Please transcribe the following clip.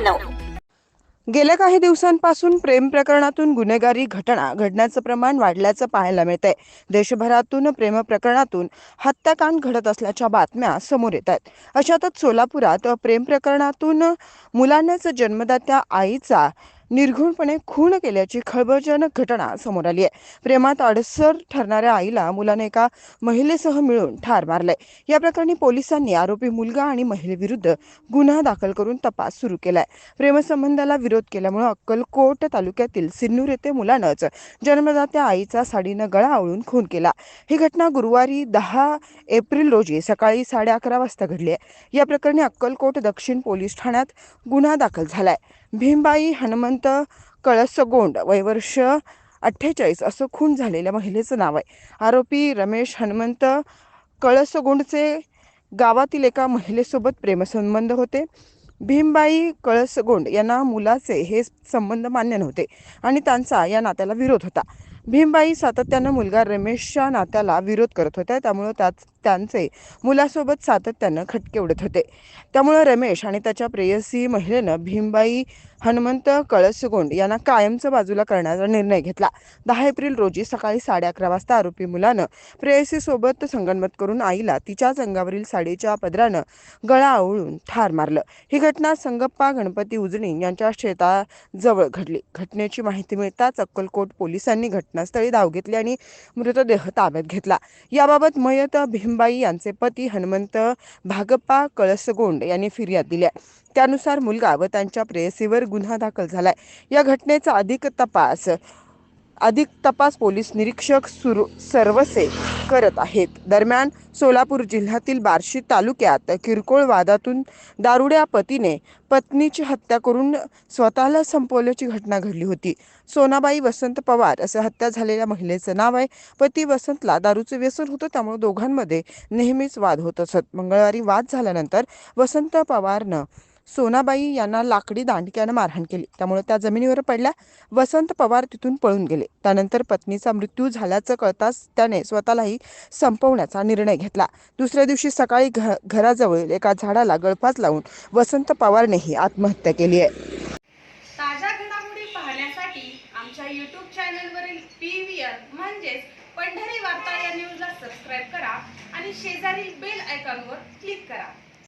नव्याण्णव गेल्या काही दिवसांपासून प्रेम प्रकरणातून गुन्हेगारी घटना घडण्याचं प्रमाण वाढल्याचं पाहायला मिळतंय. देशभरातून प्रेम प्रकरणातून हत्याकांड घडत असल्याच्या बातम्या समोर येत आहेत अशातच सोलापुरात प्रेम प्रकरणातून मुलांनाच जन्मदात्या आईचा निर्घुणपणे खून केल्याची खळबळजनक घटना समोर आली आहे. प्रेमात अडसर ठरणाऱ्या आईला मुलाने एका महिलेसह मिळून ठार मारले या प्रकरणी पोलिसांनी आरोपी मुलगा आणि महिलेविरुद्ध गुन्हा दाखल करून तपास सुरू केलाय. प्रेमसंबंधाला विरोध केल्यामुळे अक्कलकोट तालुक्यातील सिन्नूर येथे मुलानंच जन्मदात्या आईचा साडीनं गळा आवळून खून केला. ही घटना गुरुवारी दहा एप्रिल रोजी सकाळी साडे अकरा वाजता घडली आहे. या प्रकरणी अक्कलकोट दक्षिण पोलीस ठाण्यात गुन्हा दाखल झालाय. भीमबाई हनुमंत कळसगोंड वयवर्ष अठ्ठेचाळीस असं खून झालेल्या महिलेचं नाव आहे. आरोपी रमेश हनुमंत कळसगोंडचे गावातील एका महिलेसोबत प्रेमसंबंध होते. भीमबाई कळसगोंड यांना मुलाचे हे संबंध मान्य नव्हते आणि त्यांचा या नात्याला विरोध होता. भीमबाई सातत्यानं मुलगा रमेशच्या नात्याला विरोध करत होत्या. त्यामुळं त्याच त्यांचे मुलासोबत सातत्यानं खटके उडत होते. त्यामुळं रमेश आणि त्याच्या प्रेयसी महिलेनं भीमबाई हनुमंत कळसगोंड यांना कायमचं बाजूला करण्याचा निर्णय घेतला. दहा एप्रिल रोजी सकाळी साडे अकरा वाजता आरोपी मुलानं प्रेयसीसोबत संगनमत करून आईला तिच्याच अंगावरील साडीच्या पदरानं गळा आवळून ठार मारलं. ही घटना संगप्पा गणपती उजनी यांच्या शेताजवळ घडली. घटनेची माहिती मिळताच अक्कलकोट पोलिसांनी घटनास्थळी धाव घेतली आणि मृतदेह ताब्यात घेतला. याबाबत मयत भीमबाई यांचे पती हनुमंत भागप्पा कळसगोंड यांनी फिर्याद दिली त्यानुसार मुलगा व त्यांच्या प्रेयसीवर गुन्हा दाखल झालाय. या घटनेचा अधिक तपास अधिक तपास पोलीस निरीक्षक सुरू सर्वसे करत आहेत. दरम्यान सोलापूर जिल्ह्यातील बार्शी तालुक्यात किरकोळ वादातून दारुड्या पतीने पत्नीची हत्या करून स्वतःला संपवल्याची घटना घडली होती. सोनाबाई वसंत पवार असं हत्या झालेल्या महिलेचं नाव आहे. पती वसंतला दारूचं व्यसन होतं त्यामुळे दोघांमध्ये नेहमीच वाद होत असत. मंगळवारी वाद झाल्यानंतर वसंत पवारनं सोनाबाई यांना लाकडी दांडक्यानं मारहाण केली. त्यामुळे त्या जमिनीवर पडल्या. वसंत पवार तिथून पळून गेले. त्यानंतर पत्नीचा मृत्यू झाल्याचं कळताच त्याने स्वतःलाही संपवण्याचा निर्णय घेतला. दुसऱ्या दिवशी सकाळी घ घराजवळील एका झाडाला गळफास लावून वसंत पवारनेही आत्महत्या केली आहे. ताज्या घडामोडी पाहण्यासाठी आमच्या यूट्यूब चॅनलवरील पी व्ही आर म्हणजेच पंढरी वार्ता या न्यूजला सबस्क्राईब करा आणि शेजारील बेल आयकॉनवर क्लिक करा.